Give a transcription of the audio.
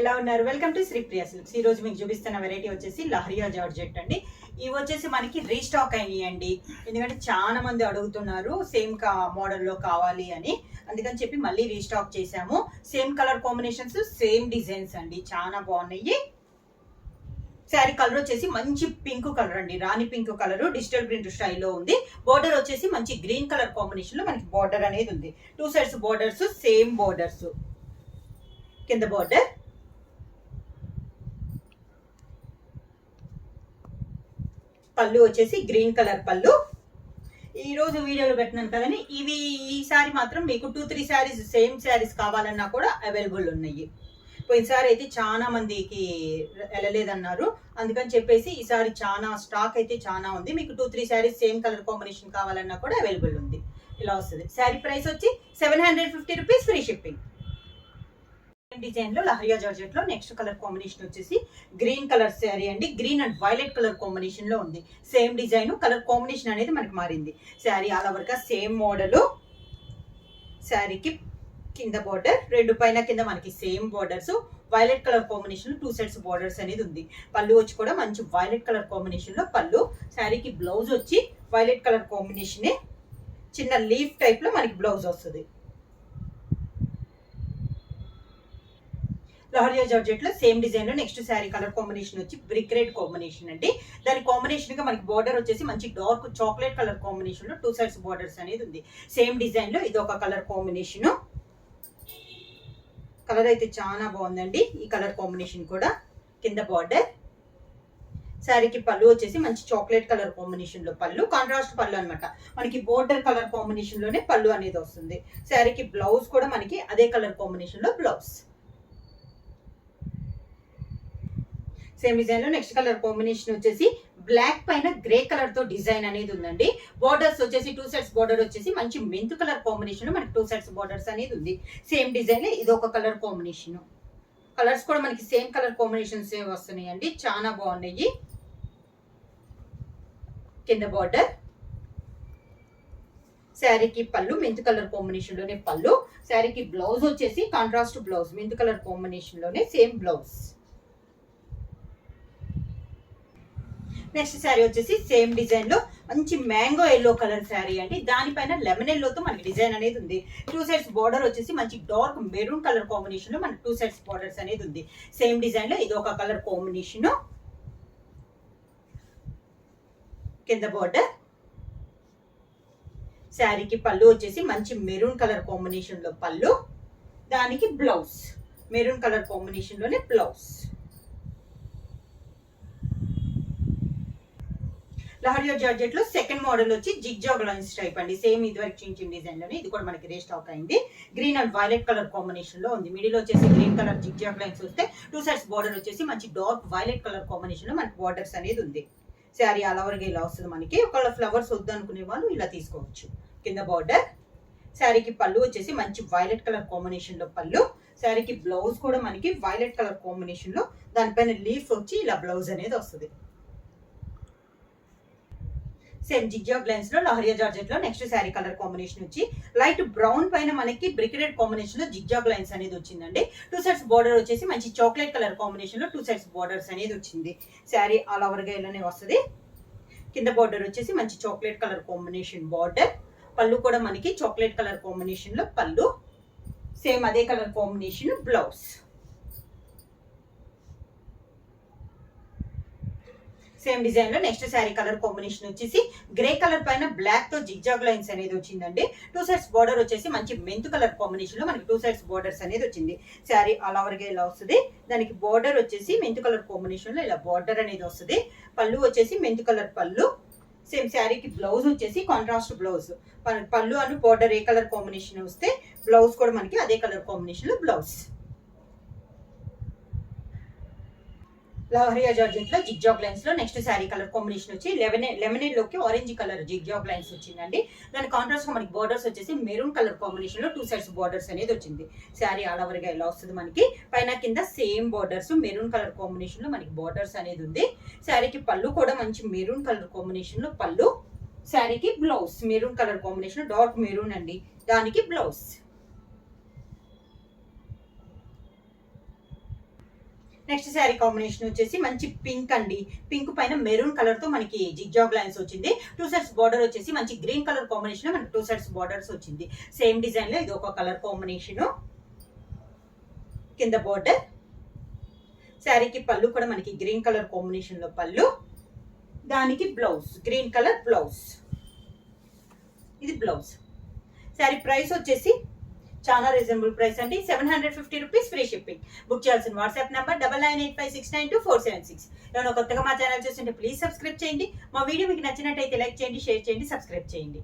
ఎలా ఉన్నారు? Welcome to Shri Priya silks ఈ రోజు మీకు చూపిస్తున్న వెరైటీ వచ్చేసి లహరియా జార్జెట్ అండి. ఇవి వచ్చేసి మనకి రీస్టాక్ అయినాయండి. ఎందుకంటే చాలా మంది అడుగుతున్నారు సేమ్ కా మోడల్లో కావాలి అని. అందుకని చెప్పి మళ్ళీ రీస్టాక్ చేశాము. Same colour combinations same designs అండి. చాలా బాగున్నాయి. శారీ కలర్ వచ్చేసి మంచి పింక్ కలర్ అండి. Rani pink colour digital print స్టైల్లో ఉంది. బోర్డర్ వచ్చేసి మంచి గ్రీన్ కలర్ కాంబినేషన్లో మనకి బోర్డర్ అనేది ఉంది. Two sides borders same borders కింద బోర్డర్ పళ్ళు వచ్చేసి గ్రీన్ కలర్ పళ్ళు. ఈరోజు వీడియోలో పెట్టినాను కదని ఇవి ఈసారి మాత్రం మీకు two three saris same saris కావాలన్నా కూడా అవైలబుల్ ఉన్నాయి. పోయినసారి అయితే చాలా మందికి వెళ్ళలేదన్నారు. అందుకని చెప్పేసి ఈసారి చాలా స్టాక్ అయితే చాలా ఉంది. మీకు two three saris same colour combination కావాలన్నా కూడా అవైలబుల్ ఉంది. ఇలా వస్తుంది. శారీ ప్రైస్ వచ్చి seven hundred fifty rupees free shipping డిజైన్లో లహరియా జార్జెట్లో నెక్స్ట్ కలర్ కాంబినేషన్ వచ్చేసి గ్రీన్ కలర్ శారీ అండి. గ్రీన్ అండ్ వైలెట్ కలర్ కాంబినేషన్లో ఉంది. సేమ్ డిజైన్ కలర్ కాంబినేషన్ అనేది మనకి మారింది. శారీ ఆల్ ఓవర్గా సేమ్ మోడల్. శారీకి కింద బోర్డర్ రెండు పైన కింద మనకి same borders violet colour combination two sets borders అనేది ఉంది. పళ్ళు వచ్చి కూడా మంచి వైలెట్ కలర్ కాంబినేషన్లో పళ్ళు. శారీకి బ్లౌజ్ వచ్చి వైలెట్ కలర్ కాంబినేషన్ చిన్న లీఫ్ టైప్లో మనకి బ్లౌజ్ వస్తుంది. లహరియా జార్జెట్లో సేమ్ డిజైన్లో నెక్స్ట్ శారీ కలర్ కాంబినేషన్ వచ్చి బ్రిక్ రెడ్ కాంబినేషన్ అండి. దాని కాంబినేషన్గా మనకి బార్డర్ వచ్చేసి మంచి డార్క్ చాక్లెట్ కలర్ కాంబినేషన్లో టూ సైడ్స్ బార్డర్స్ అనేది ఉంది. సేమ్ డిజైన్లో ఇది ఒక కలర్ కాంబినేషన్ కలర్ అయితే చాలా బాగుందండి. ఈ కలర్ కాంబినేషన్ కూడా కింద బార్డర్ శారీకి పళ్ళు వచ్చేసి మంచి చాక్లెట్ కలర్ కాంబినేషన్లో పళ్ళు. కాంట్రాస్ట్ పళ్ళు అనమాట మనకి బోర్డర్ కలర్ కాంబినేషన్లోనే పళ్ళు అనేది వస్తుంది. శారీకి బ్లౌజ్ కూడా మనకి అదే కలర్ కాంబినేషన్లో బ్లౌజ్ సేమ్ డిజైన్లో నెక్స్ట్ కలర్ కాంబినేషన్ వచ్చేసి బ్లాక్ పైన గ్రే కలర్తో డిజైన్ అనేది ఉందండి. బోర్డర్స్ వచ్చేసి టూ సెట్స్ బోర్డర్ వచ్చేసి మంచి మెంతు కలర్ కాంబినేషన్లో మనకి టూ సెట్స్ బోర్డర్స్ అనేది ఉంది. సేమ్ డిజైన్ ఇది ఒక కలర్ కాంబినేషన్ కలర్స్ కూడా మనకి సేమ్ కలర్ కాంబినేషన్స్ వస్తున్నాయండి. చాలా బాగున్నాయి. కింద బార్డర్ శారీకి పళ్ళు మెంతు కలర్ కాంబినేషన్లోనే పళ్ళు. శారీకి బ్లౌజ్ వచ్చేసి కాంట్రాస్ట్ బ్లౌజ్ మెంతు కలర్ కాంబినేషన్లోనే సేమ్ బ్లౌజ్ నెక్స్ట్ శారీ వచ్చేసి సేమ్ డిజైన్లో మంచి మ్యాంగో ఎల్లో కలర్ శారీ అండి. దానిపైన లెమన్ ఎల్లోతో మనకి డిజైన్ అనేది ఉంది. టూ సైడ్స్ బార్డర్ వచ్చేసి మంచి డార్క్ మెరూన్ కలర్ కాంబినేషన్లో మనకి టూ సైడ్స్ బార్డర్స్ అనేది ఉంది. సేమ్ డిజైన్లో ఇది ఒక కలర్ కాంబినేషన్ కింద బార్డర్ శారీకి పళ్ళు వచ్చేసి మంచి మెరూన్ కలర్ కాంబినేషన్లో పళ్ళు. దానికి బ్లౌజ్ మెరూన్ కలర్ కాంబినేషన్లోనే బ్లౌజ్ లహరియా జార్జెట్లో సెకండ్ మోడల్ వచ్చి జిగ్జాగ్ లైన్స్ టైప్ అండి. సేమ్ ఇది వరకు చిన్న డిజైన్లోనే ఇది కూడా మనకి రీస్టాక్ అయింది. గ్రీన్ అండ్ వైలెట్ కలర్ కాంబినేషన్లో ఉంది. మిడిల్ వచ్చేసి గ్రీన్ కలర్ జిగ్జాగ్ లైన్స్ వస్తే టూ సైడ్స్ బార్డర్ వచ్చేసి మంచి డార్క్ వైలెట్ కలర్ కాంబినేషన్లో మనకి బార్డర్స్ అనేది ఉంది. శారీ అలా ఇలా వస్తుంది మనకి. ఒకవేళ ఫ్లవర్స్ వద్దు అనుకునే వాళ్ళు ఇలా తీసుకోవచ్చు. కింద బార్డర్. శారీకి పళ్ళు వచ్చేసి మంచి వైలెట్ కలర్ కాంబినేషన్లో పళ్ళు. శారీకి బ్లౌజ్ కూడా మనకి వైలెట్ కలర్ కాంబినేషన్లో దానిపైన లీఫ్ వచ్చి ఇలా బ్లౌజ్ అనేది వస్తుంది. సేమ్ జిగ్జాగ్ లైన్స్లో లహరియా జార్జెట్లో నెక్స్ట్ శారీ కలర్ కాంబినేషన్ వచ్చి లైట్ బ్రౌన్ పైన మనకి బ్రికెటెడ్ కాంబినేషన్లో జిగ్జాగ్ లైన్స్ అనేది వచ్చిందండి. టూ సైడ్స్ బార్డర్ వచ్చేసి మంచి చాక్లెట్ కలర్ కాంబినేషన్లో టూ సైడ్స్ బార్డర్స్ అనేది వచ్చింది. శారీ ఆల్ ఓవర్గా ఇలానే వస్తుంది. కింద బార్డర్ వచ్చేసి మంచి చాక్లెట్ కలర్ కాంబినేషన్ బార్డర్ పళ్ళు కూడా మనకి చాక్లెట్ కలర్ కాంబినేషన్లో పళ్ళు. సేమ్ అదే కలర్ కాంబినేషన్ బ్లౌజ్ సేమ్ డిజైన్లో నెక్స్ట్ శారీ కలర్ కాంబినేషన్ వచ్చేసి గ్రే కలర్ పైన బ్లాక్తో జిగ్జాగ్ లైన్స్ అనేది వచ్చిందండి. టూ సైడ్స్ బార్డర్ వచ్చేసి మంచి మెంతు కలర్ కాంబినేషన్లో మనకి టూ సైడ్స్ బార్డర్స్ అనేది వచ్చింది. శారీ ఆల్ ఓవర్గా ఇలా వస్తుంది. దానికి బార్డర్ వచ్చేసి మెంతు కలర్ కాంబినేషన్లో ఇలా బార్డర్ అనేది వస్తుంది. పళ్ళు వచ్చేసి మెంతు కలర్ పళ్ళు. సేమ్ శారీకి బ్లౌజ్ వచ్చేసి కాంట్రాస్ట్ బ్లౌజ్. పళ్ళు అను బార్డర్ ఏ కలర్ కాంబినేషన్ వస్తే బ్లౌజ్ కూడా మనకి అదే కలర్ కాంబినేషన్లో బ్లౌజ్. లహరియా జార్జెట్లో జిగ్జాగ్ లైన్స్లో నెక్స్ట్ శారీ కలర్ కాంబినేషన్ వచ్చి లెవెన్ లెమనెల్లోకి ఆరెంజ్ కలర్ జిగ్జాగ్ లైన్స్ వచ్చిందండి. దాని కాంట్రాస్ట్గా మనకి బార్డర్స్ వచ్చేసి మెరూన్ కలర్ కాంబినేషన్లో టూ సైడ్స్ బార్డర్స్ అనేది వచ్చింది. శారీ ఆల్ ఓవర్గా ఇలా వస్తుంది మనకి. పైన కింద సేమ్ బార్డర్స్ మెరూన్ కలర్ కాంబినేషన్లో మనకి బార్డర్స్ అనేది ఉంది. శారీకి పళ్ళు కూడా మంచి మెరూన్ కలర్ కాంబినేషన్లో పళ్ళు. శారీకి blouse maroon colour combination dark maroon అండి. దానికి బ్లౌజ్ నెక్స్ట్ శారీ కాంబినేషన్ వచ్చేసి మంచి పింక్ అండి. పింక్ పైన మెరూన్ కలర్తో మనకి జిగ్జాగ్ లైన్స్ వచ్చింది. టూ సైడ్స్ బార్డర్ వచ్చేసి మంచి గ్రీన్ కలర్ కాంబినేషన్ మనకి టూ సైడ్స్ బార్డర్స్ వచ్చింది. సేమ్ డిజైన్లో ఇది ఒక కలర్ కాంబినేషన్. కింద బార్డర్ శారీకి పళ్ళు కూడా మనకి గ్రీన్ కలర్ కాంబినేషన్లో పళ్ళు. దానికి బ్లౌజ్ గ్రీన్ కలర్ బ్లౌజ్ ఇది బ్లౌజ్ శారీ ప్రైస్ వచ్చేసి చాలా రీజనబుల్ ప్రైస్ అండి. Seven hundred fifty rupees free shipping book చేయాల్సిన WhatsApp number double nine eight five six nine two four seven six ఏమైనా కొత్తగా మా ఛానల్ చూస్తుంటే ప్లీజ్ సబ్స్క్రైబ్ చేయండి. మా వీడియో మీకు నచ్చినట్టయితే లైక్ చేయండి షేర్ చేయండి సబ్స్క్రైబ్ చేయండి.